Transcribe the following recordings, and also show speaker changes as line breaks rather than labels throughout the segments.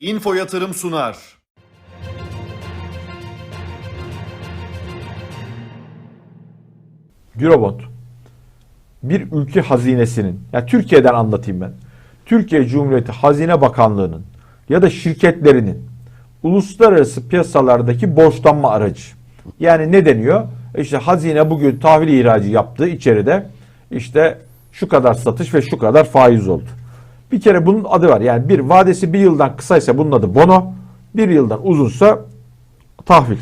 Info Yatırım sunar.
Eurobond bir ülke hazinesinin, ya Türkiye'den anlatayım ben. Türkiye Cumhuriyeti Hazine Bakanlığı'nın ya da şirketlerinin uluslararası piyasalardaki borçlanma aracı. Yani ne deniyor? İşte hazine bugün tahvil ihracı yaptığı içeride işte şu kadar satış ve şu kadar faiz oldu. Bir kere bunun adı var. Yani bir vadesi bir yıldan kısaysa bunun adı bono, bir yıldan uzunsa tahvil.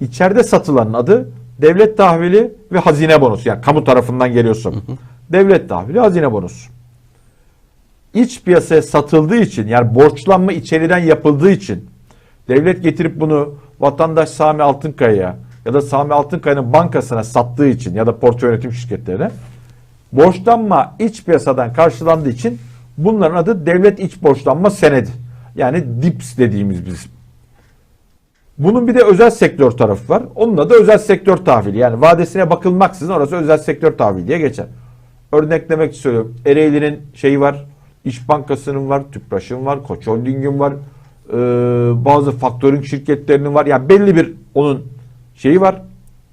İçeride satılanın adı devlet tahvili ve hazine bonosu. Yani kamu tarafından geliyorsa. devlet tahvili, hazine bonosu. İç piyasaya satıldığı için yani borçlanma içeriden yapıldığı için devlet getirip bunu vatandaş Sami Altınkaya'ya ya da Sami Altınkaya'nın bankasına sattığı için ya da portföy yönetim şirketlerine borçlanma iç piyasadan karşılandığı için bunların adı devlet iç borçlanma senedi. Yani DIPS dediğimiz bizim. Bunun bir de özel sektör tarafı var. Onun da özel sektör tahvili. Yani vadesine bakılmaksızın orası özel sektör tahvili diye geçer. Örneklemek için söylüyorum. Ereğli'nin şeyi var. İş Bankası'nın var. Tüpraş'ın var. Koç Holding'in var. Ee, bazı faktörün şirketlerinin var. Yani belli bir onun şeyi var.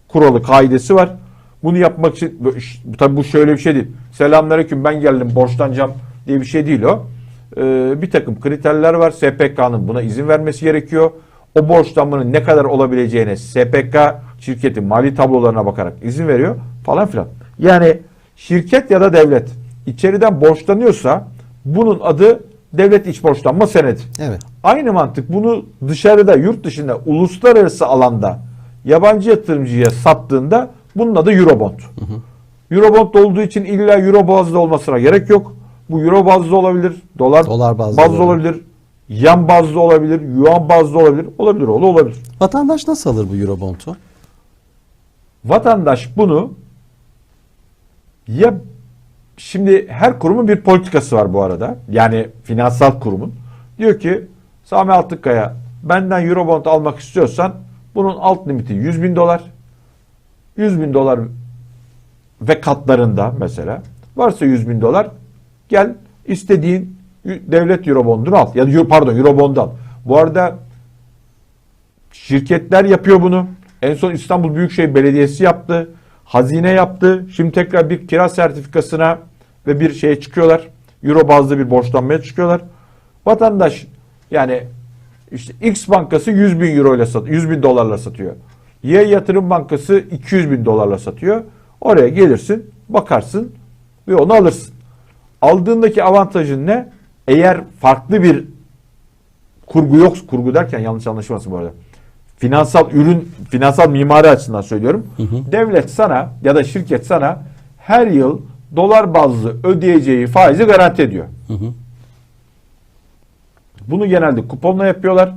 Kuralı, kaidesi var. Bunu yapmak için tabii bu şöyle bir şey değil. Selamünaleyküm ben geldim borçlanacağım diye bir şey değil o. Ee, bir takım kriterler var. SPK'nın buna izin vermesi gerekiyor. O borçlanmanın ne kadar olabileceğine SPK şirketin mali tablolarına bakarak izin veriyor falan filan. Yani şirket ya da devlet içeriden borçlanıyorsa bunun adı devlet iç borçlanma senedi.
Evet.
Aynı mantık bunu dışarıda yurt dışında uluslararası alanda yabancı yatırımcıya sattığında bunun adı Eurobond. Eurobond olduğu için illa Euro bazlı olmasına gerek yok. Bu Euro bazlı olabilir, dolar,
Dolar bazlı
bazlı
olabilir.
olabilir, yan bazlı olabilir, yuan bazlı olabilir, olabilir oğlu olabilir.
Vatandaş nasıl alır bu Eurobond'u?
Vatandaş bunu ya şimdi her kurumun bir politikası var bu arada. Yani finansal kurumun. Diyor ki Sami Altınkaya benden Eurobond almak istiyorsan bunun alt limiti 100 bin dolar. 100 bin dolar ve katlarında mesela varsa 100 bin dolar gel istediğin devlet Eurobond'unu al. Ya pardon Eurobond al. Bu arada Şirketler yapıyor bunu. En son İstanbul Büyükşehir Belediyesi yaptı. Hazine yaptı. Şimdi tekrar bir kira sertifikasına ve bir şeye çıkıyorlar. Euro bazlı bir borçlanmaya çıkıyorlar. Vatandaş yani işte X bankası 100 bin euro ile satıyor. 100 bin dolarla satıyor. Y yatırım bankası 200 bin dolarla satıyor. Oraya gelirsin, bakarsın ve onu alırsın. Aldığındaki avantajın ne? Eğer farklı bir kurgu yok, kurgu derken yanlış anlaşılmasın bu arada. Finansal ürün, finansal mimari açısından söylüyorum. Devlet sana ya da şirket sana her yıl dolar bazlı ödeyeceği faizi garanti ediyor. Bunu genelde kuponla yapıyorlar.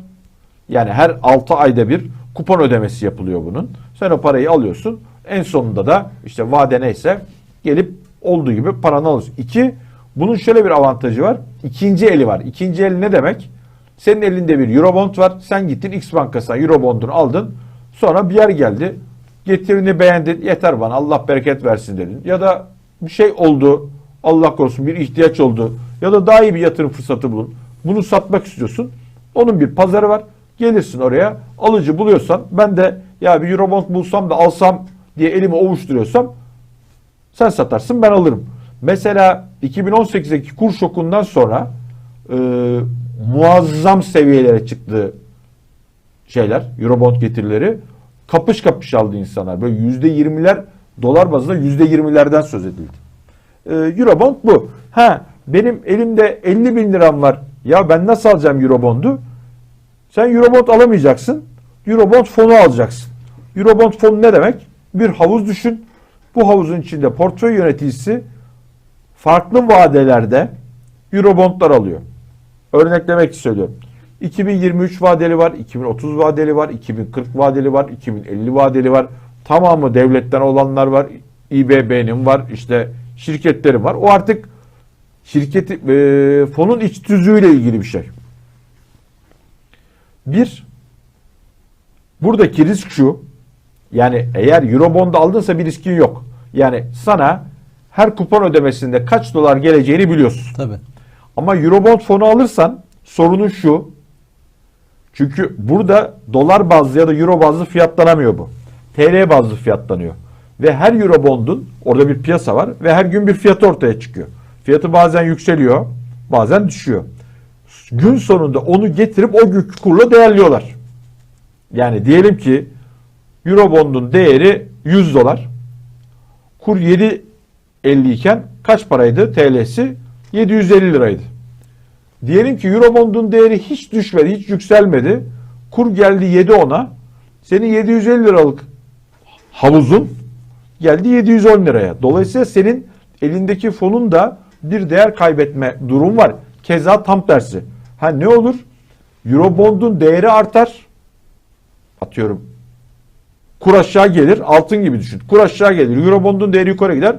Yani her 6 ayda bir kupon ödemesi yapılıyor bunun. Sen o parayı alıyorsun. En sonunda da işte vade neyse gelip olduğu gibi paranı alıyorsun. İki, bunun şöyle bir avantajı var. İkinci eli var. İkinci el ne demek? Senin elinde bir Eurobond var. Sen gittin X bankasına Eurobond'unu aldın. Sonra bir yer geldi. Getirini beğendin. Yeter bana Allah bereket versin dedin. Ya da bir şey oldu. Allah korusun bir ihtiyaç oldu. Ya da daha iyi bir yatırım fırsatı bulun. Bunu satmak istiyorsun. Onun bir pazarı var. Gelirsin oraya. Alıcı buluyorsan ben de ya bir Eurobond bulsam da alsam diye elimi ovuşturuyorsam sen satarsın ben alırım. Mesela 2018'deki kur şokundan sonra e, muazzam seviyelere çıktı şeyler, Eurobond getirileri. Kapış kapış aldı insanlar. Böyle yüzde yirmiler dolar bazında yüzde yirmilerden söz edildi. E, Eurobond bu. Ha benim elimde 50 bin liram var. Ya ben nasıl alacağım Eurobond'u? Sen Eurobond alamayacaksın. Eurobond fonu alacaksın. Eurobond fonu ne demek? Bir havuz düşün. Bu havuzun içinde portföy yöneticisi farklı vadelerde Eurobondlar alıyor. Örneklemek için söylüyorum. 2023 vadeli var, 2030 vadeli var, 2040 vadeli var, 2050 vadeli var. Tamamı devletten olanlar var. İBB'nin var, işte şirketlerin var. O artık şirketi e, fonun iç tüzüğüyle ilgili bir şey. Bir, buradaki risk şu. Yani eğer Eurobond aldınsa bir riskin yok. Yani sana her kupon ödemesinde kaç dolar geleceğini biliyorsun.
Tabii.
Ama Eurobond fonu alırsan sorunun şu. Çünkü burada dolar bazlı ya da euro bazlı fiyatlanamıyor bu. TL bazlı fiyatlanıyor. Ve her euro bondun orada bir piyasa var ve her gün bir fiyatı ortaya çıkıyor. Fiyatı bazen yükseliyor, bazen düşüyor. Gün sonunda onu getirip o günkü kurla değerliyorlar. Yani diyelim ki Eurobond'un değeri 100 dolar. Kur 7.50 iken kaç paraydı TL'si? 750 liraydı. Diyelim ki Eurobond'un değeri hiç düşmedi, hiç yükselmedi. Kur geldi 7.10'a. Senin 750 liralık havuzun geldi 710 liraya. Dolayısıyla senin elindeki fonun da bir değer kaybetme durum var. Keza tam tersi. Ha ne olur? Eurobond'un değeri artar. Atıyorum. Kur aşağı gelir. Altın gibi düşün. Kur aşağı gelir. Eurobond'un değeri yukarı gider.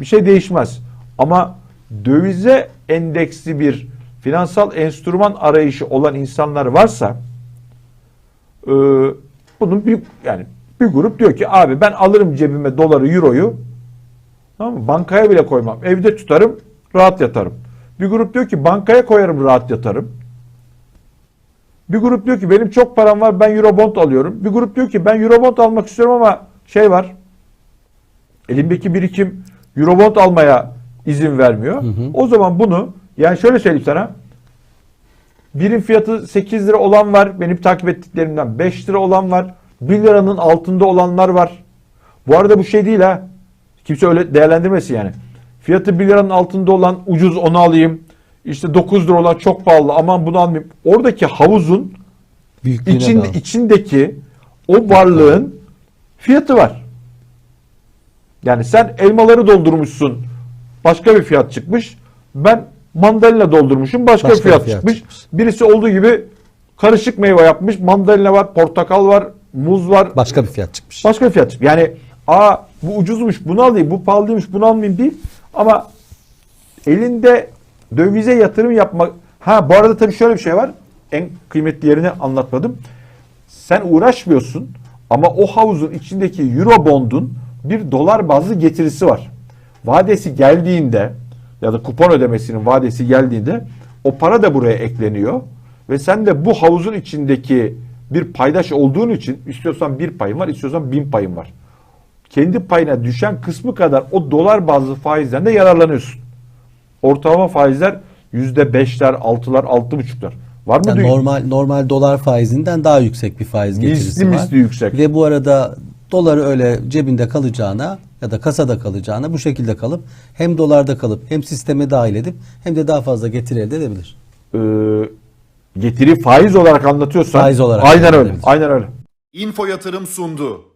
Bir şey değişmez. Ama dövize endeksli bir finansal enstrüman arayışı olan insanlar varsa e, bunun bir yani bir grup diyor ki abi ben alırım cebime doları, euroyu tamam mı? Bankaya bile koymam. Evde tutarım, rahat yatarım. Bir grup diyor ki bankaya koyarım, rahat yatarım. Bir grup diyor ki benim çok param var ben Eurobond alıyorum. Bir grup diyor ki ben Eurobond almak istiyorum ama şey var. Elimdeki birikim Eurobond almaya izin vermiyor. O zaman bunu yani şöyle söyleyeyim sana. Birim fiyatı 8 lira olan var. Benim takip ettiklerimden 5 lira olan var. 1 liranın altında olanlar var. Bu arada bu şey değil ha. Kimse öyle değerlendirmesin yani. Fiyatı 1 liranın altında olan ucuz onu alayım. İşte 9 lira olan çok pahalı aman bunu almayayım. Oradaki havuzun
bağlı.
içindeki o varlığın fiyatı var. Yani sen elmaları doldurmuşsun. Başka bir fiyat çıkmış. Ben mandalina doldurmuşum. Başka,
Başka
bir fiyat,
bir fiyat
çıkmış.
çıkmış.
Birisi olduğu gibi karışık meyve yapmış. Mandalina var, portakal var, muz var.
Başka bir fiyat çıkmış.
Başka bir fiyat çıkmış. Yani aa bu ucuzmuş bunu alayım, bu pahalıymış bunu almayayım değil. Ama elinde dövize yatırım yapmak. Ha bu arada tabii şöyle bir şey var. En kıymetli yerini anlatmadım. Sen uğraşmıyorsun ama o havuzun içindeki Eurobond'un bir dolar bazlı getirisi var. Vadesi geldiğinde ya da kupon ödemesinin vadesi geldiğinde o para da buraya ekleniyor ve sen de bu havuzun içindeki bir paydaş olduğun için istiyorsan bir payın var, istiyorsan bin payın var. Kendi payına düşen kısmı kadar o dolar bazlı faizden de yararlanıyorsun. Ortalama faizler yüzde beşler, altılar, altı buçuklar. Var mı
Yani normal normal dolar faizinden daha yüksek bir faiz
Misli
getirisi var.
misli yüksek.
Ve bu arada doları öyle cebinde kalacağına ya da kasada kalacağına bu şekilde kalıp hem dolarda kalıp hem sisteme dahil edip hem de daha fazla getiri elde edebilir.
Ee, getiri faiz olarak anlatıyorsan
Faiz olarak
aynen öyle. Aynen öyle.
Info Yatırım sundu.